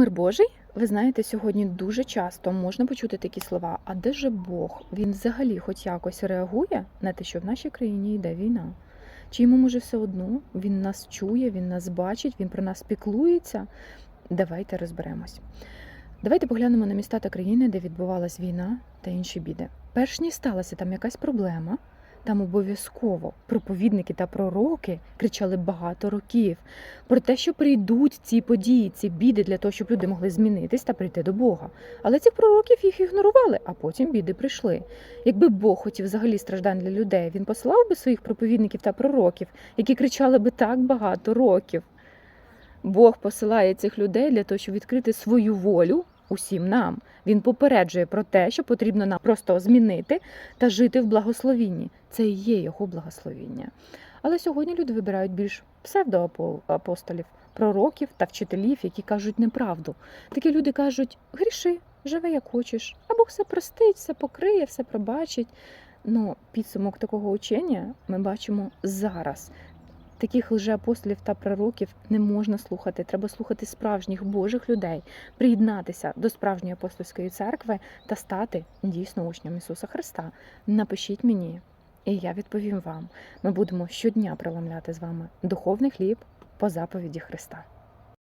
Мир Божий, ви знаєте, сьогодні дуже часто можна почути такі слова: а де же Бог? Він взагалі хоч якось реагує на те, що в нашій країні йде війна. Чи йому може все одно? Він нас чує, він нас бачить, він про нас піклується. Давайте розберемось. Давайте поглянемо на міста та країни, де відбувалась війна та інші біди. Перш ніж сталася там якась проблема, там обов'язково проповідники та пророки кричали багато років про те, що прийдуть ці події, ці біди для того, щоб люди могли змінитись та прийти до Бога. Але цих пророків їх ігнорували, а потім біди прийшли. Якби Бог хотів взагалі страждань для людей, він посилав би своїх проповідників та пророків, які кричали би так багато років. Бог посилає цих людей для того, щоб відкрити свою волю усім нам. Він попереджує про те, що потрібно нам просто змінити та жити в благословінні. Це і є його благословіння. Але сьогодні люди вибирають більш псевдоапостолів, пророків та вчителів, які кажуть неправду. Такі люди кажуть: гріши, живи як хочеш, а Бог все простить, все покриє, все пробачить. Ну, підсумок такого учення ми бачимо зараз. Таких лжеапостолів та пророків не можна слухати. Треба слухати справжніх Божих людей, приєднатися до справжньої апостольської церкви та стати дійсно учнем Ісуса Христа. Напишіть мені, і я відповім вам. Ми будемо щодня преломляти з вами духовний хліб по заповіді Христа.